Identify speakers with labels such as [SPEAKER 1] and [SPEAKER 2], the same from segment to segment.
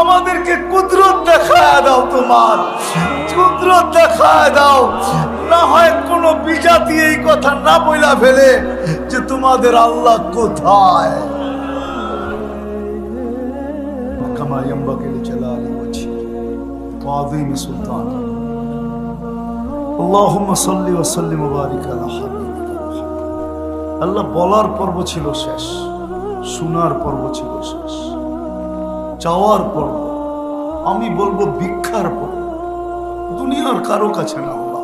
[SPEAKER 1] আমাদেরকে কুদরত দেখায় দাও তোমার। কুদরত দেখায় দাও। না হয় কোনো বিজাতি এই কথা না বইলা ফেলে যে তোমাদের আল্লাহ কোথায়। আল্লাহ বলার পর্ব ছিল শেষ, শোনার পর্ব ছিল শেষ। চাওয়ার পর আমি বলব ভিক্ষার পর। দুনিয়ার কারও কাছে না আল্লাহ,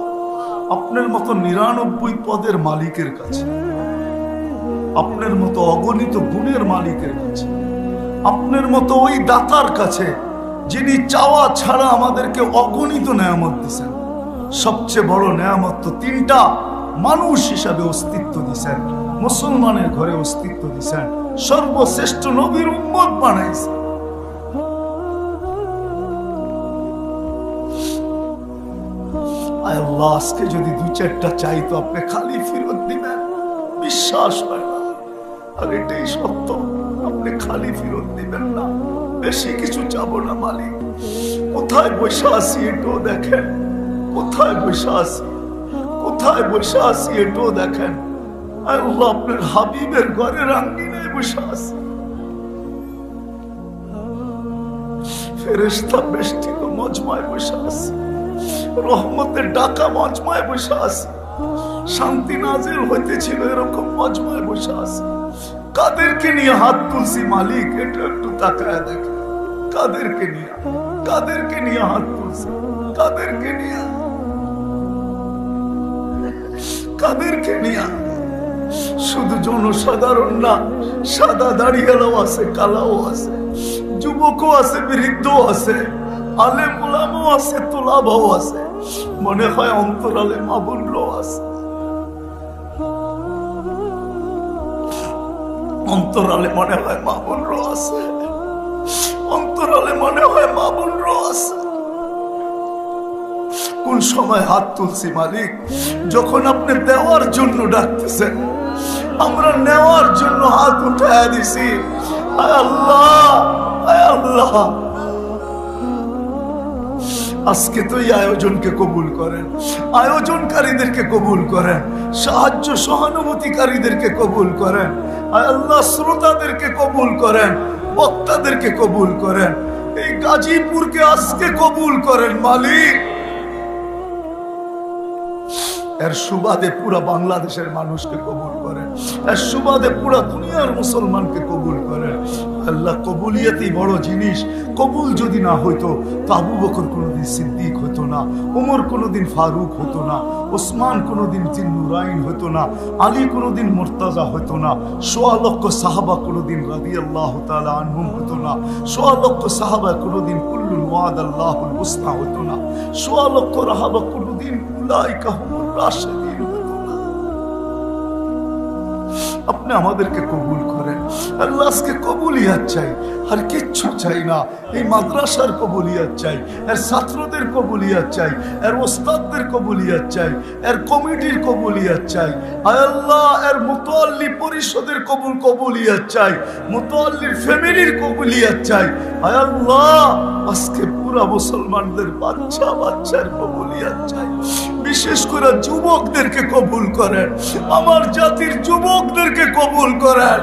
[SPEAKER 1] আপনার মতো নিরানব্বই পদের মালিকের কাছে। আপনার মতো অগণিত গুণের মালিকের কাছে। আপনার মতো ওই দাতার কাছে যিনি চাওয়া ছাড়া আমাদেরকে অগণিত নেয়ামত দিছেন। সবচেয়ে বড় নেয়ামত তো তিনটা মানুষ হিসাবে অস্তিত্ব দিছেন, মুসলমানের ঘরে অস্তিত্ব দিছেন, সর্বশ্রেষ্ঠ নবীর উম্মত বানাইছেন। আজকে যদি দু চারটা চাই তো আপনি খালি ফেরত দিবেন। বিশ্বাস হয় না। আর এটাই সত্য। আপনি খালি ফেরত দিবেন না। বেশি কিছু চাবো না মালিক। কোথায় বসে আছি এটাও দেখেন। কোথায় বসে আছি? কোথায় বসে আছি এটাও দেখেন। আল্লাহ আপনার হাবিবের ঘরের আঙ্গিনায় বসে আছি। ফেরেস্তা বেষ্টিত মজমায় বসে আছি। রহমতের ডাকা মজমায় বসে আছে। শান্তি নাজিল হইতেছিল এরকম মজমায় বসে আছে। কাদেরকে নিয়ে হাত তুলছি মালিক, এটা একটু তাকায় দেখে। কাদেরকে নিয়ে কাদেরকে নিয়ে হাত তুলছি, কাদেরকে নিয়ে। কাদেরকে নিয়ে। শুধু জনসাধারণ না, সাদা দাড়িয়ালাও আছে, কালাও আছে, যুবকও আছে, বৃদ্ধও আছে আলে মোলামও আছে তোলাবাও আছে। মনে হয় অন্তরালে মাবুল্য আছে। অন্তরালে মনে হয় মাবুল্য আছে। অন্তরালে মনে হয় আছে। কোন সময় হাত তুলছি, মালিক? যখন আপনি দেওয়ার জন্য ডাকতেছেন, আমরা নেওয়ার জন্য হাত উঠায় দিছি। আয় আল্লাহ আয় আল্লাহ। আজকে তো এই আয়োজনকে কবুল করেন। আয়োজনকারীদেরকে কবুল করেন। সাহায্য সহানুভূতিকারীদেরকে কবুল করেন। আল্লাহ শ্রোতাদেরকে কবুল করেন। বক্তাদেরকে কবুল করেন। এই গাজীপুরকে আজকে কবুল করেন মালিক। এর সুবাদে পুরা বাংলাদেশের মানুষকে কবুল করেন। এর সুবাদে পুরা দুনিয়ার মুসলমানকে কবুল আল্লাহ কবুলিয়াতই বড় জিনিস কবুল যদি না হইতো তো আবু বকর কোনোদিন সিদ্দিক হতো না ওমর কোনোদিন ফারুক হতো না, ওসমান কোনোদিন জিন্নুরাইন হতো না, আলী কোনোদিন মোর্তাজা হতো না, সোয়া লক্ষ সাহাবা কোনোদিন রাদি আল্লাহ তালা আনহুম হতো না, সোয়া লক্ষ সাহাবা কোনোদিন কুল্লুল ওয়াদ আল্লাহুল হতো না, সোয়া লক্ষ রাহাবা কোনোদিন উলাইকা হুমুর রাশেদিন আপনি আমাদেরকে কবুল করেন। আল্লাহ আজকে কবুলিয়াত চাই। আর কিচ্ছু চাই না। এই মাদ্রাসার কবুলিয়াত চাই, এর ছাত্রদের কবুলিয়াত চাই, এর ওস্তাদদের কবুলিয়াত চাই, এর কমিটির কবুলিয়াত চাই। আল্লাহ, এর মুতোয়াল্লি পরিষদের কবুল কবুলিয়াত চাই মুতোয়াল্লির ফ্যামিলির কবুলিয়াত চাই। আল্লাহ, আজকে পুরা মুসলমানদের বাচ্চা বাচ্চার কবুলিয়াত চাই। বিশেষ করে যুবকদেরকে কবুল করেন। আমার জাতির যুবকদেরকে কবুল করেন।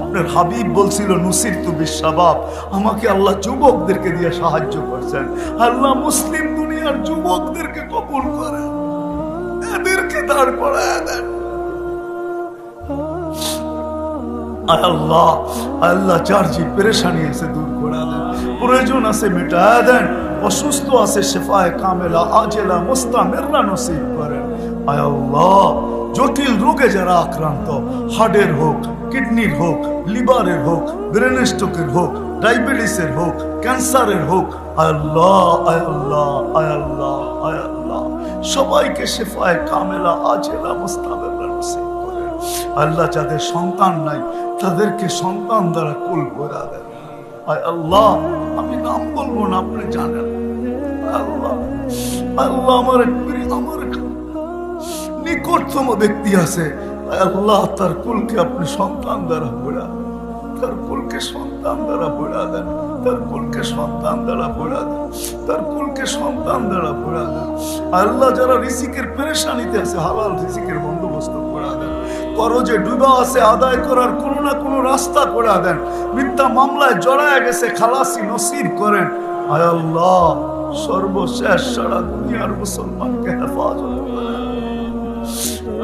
[SPEAKER 1] আপনার হাবিব বলছিল, নুসির তু বিশ্বাবাব, আমাকে আল্লাহ যুবকদেরকে দিয়ে সাহায্য করছেন। আল্লাহ মুসলিম দুনিয়ার যুবকদেরকে কবুল করেন। এদেরকে দাঁড় করায় দেন। আল্লাহ আল্লাহ যে পেরেশানি আছে দূর করে দেন। প্রয়োজন আছে মেটায় দেন। অসুস্থ আছে, শেফায় কামেলা, আজেলা, মোস্তামেররা নসিব করেন। আয় আল্লাহ, জটিল রোগে যারা আক্রান্ত হার্টের হোক, কিডনির হোক, লিভারের হোক, ব্রেন স্ট্রোকের হোক, ডায়াবেটিসের হোক, ক্যান্সারের হোক আল্লাহ আল্লাহ আল্লাহ আল্লাহ। সবাইকে শেফায় কামেলা, আজেলা মুস্তাবেলা নসিব করেন। আল্লাহ যাদের সন্তান নাই, তাদেরকে সন্তান দ্বারা কুল করে দেন। আল্লাহ, আমি নাম বলব না, আপনি জানেন। আল্লাহ আল্লাহ আমার আমার নিকটতম ব্যক্তি আছে। আল্লাহ তার কুলকে আপনি সন্তান দ্বারা ভরা তার কুলকে সন্তান দ্বারা ভরা দেন। তার কুলকে সন্তান দ্বারা ভরা দেন। তার কুলকে সন্তান দ্বারা ভরা দেন। আল্লাহ যারা রিসিকের পেরেশানিতে আছে, হালাল রিসিকের বন্দোবস্ত করা দেন। করজে ডুবা আছে, আদায় করার কোনো না কোনো রাস্তা করে দেন। মিথ্যা মামলায় জড়ায় গেছে, খালাসি নসিব করেন। আয় আল্লাহ, সর্বশেষ সারা দুনিয়ার মুসলমানকে হেফাজত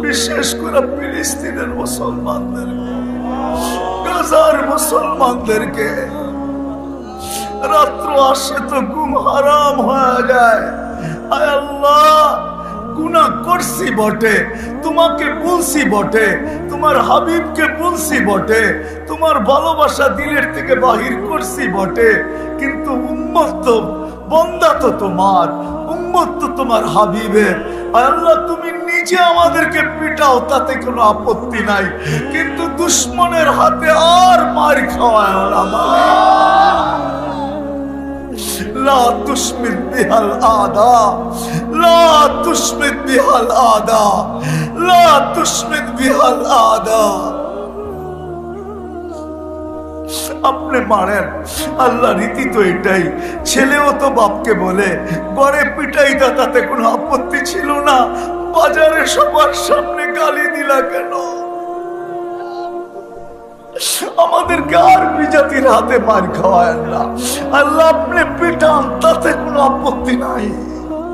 [SPEAKER 1] বিশেষ করে ফিলিস্তিনের মুসলমানদের, গাজার মুসলমানদেরকে। রাত্র আসে তো ঘুম হারাম হয়ে যায়। আয় আল্লাহ গুণা করছি বটে, তোমাকে বলছি বটে, তোমার হাবিবকে বলছি বটে, তোমার ভালোবাসা দিলের থেকে বাহির করছি বটে, কিন্তু উন্মত্ত বন্দা তো তোমার উন্মত্ত তো তোমার হাবিবের। আল্লাহ, তুমি নিজে আমাদেরকে পিটাও, তাতে কোনো আপত্তি নাই, কিন্তু দুশ্মনের হাতে আর মার খাওয়ায় লা তুষ্মির বিহাল আদা। لا تشمت بها الأعداء لا تشمت بها الأعداء আপনি মারেন আল্লাহ রীতি তো এটাই ছেলেও তো বাপকে বলে গড়ে পিটাই তাতে কোনো আপত্তি ছিল না বাজারে সবার সামনে গালি দিলা কেন আমাদেরকে আর বিজাতির হাতে মার খাওয়ায় না আল্লাহ আপনি পিটান তাতে কোনো আপত্তি নাই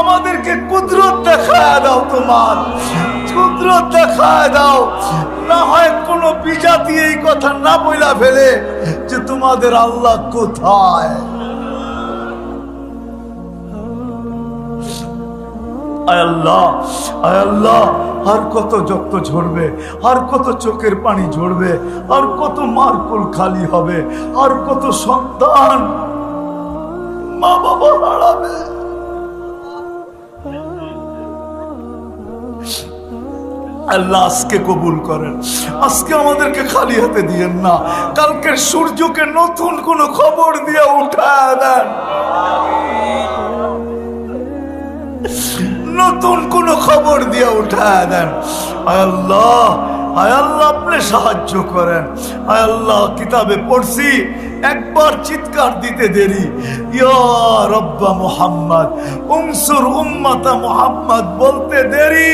[SPEAKER 1] আমাদেরকে কুদরত দেখায় দাও তোমার। কুদরত দেখায় দাও। না হয় কোনো বিজাতি এই কথা না বইলা ফেলে যে তোমাদের আল্লাহ কোথায়। আর কত যক্ত ঝরবে, আর কত চোখের পানি ঝরবে, আর কত মারকুল খালি হবে, আর কত সন্তান মা বাবা হারাবে। আল্লাহ আজকে কবুল করেন। আজকে আমাদেরকে খালি হাতে দিয়েন না। কালকের সূর্যকে নতুন কোন খবর দিয়ে উঠায় দেন। নতুন কোন খবর দিয়ে উঠায় দেন। আল্লাহ আয় আল্লাহ, আপনি সাহায্য করেন। আল্লাহ, কিতাবে পড়ছি একবার চিৎকার দিতে দেরি। রব্বা মোহাম্মদ উমসুর উম্মাতা মোহাম্মদ বলতে দেরি।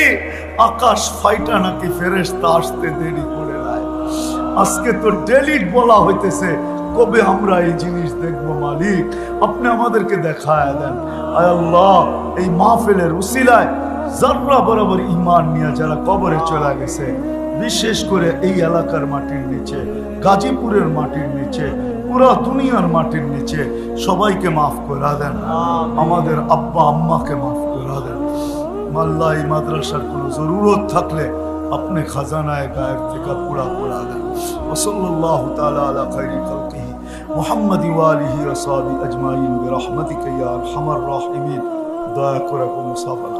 [SPEAKER 1] আকাশ ফাইটা নাকি ফেরেশতা আসতে দেরি করে নাই। আজকে তো ডেলিট বলা হইতেছে, কবে আমরা এই জিনিস দেখব মালিক? আপনি আমাদেরকে দেখায় দেন। আয় আল্লাহ, এই মাহফিলের উসিলায় জাররা বরাবর ইমান নিয়ে যারা কবরে চলে গেছে, বিশেষ করে এই এলাকার মাটির নিচে, গাজীপুরের মাটির নিচে পুরা দুনিয়ার মাটির নিচে সবাইকে মাফ করে দেন। আমাদের আব্বা আম্মাকে মাফ করে দেন। মাল্লা এই মাদ্রাসার কোনো জরুরত থাকলে আপনি খাজানায় গায়ের থেকে পুরা পুরা দেন। ওসল্লাহ তালা আলা খাইরি খালকিহি। মোহাম্মদ ওয়ালিহি ওসাবি আজমাইন। বিরহমতিকা ইয়া আরহামার রাহিমিন। দয়া করে কোনো মুসাফা না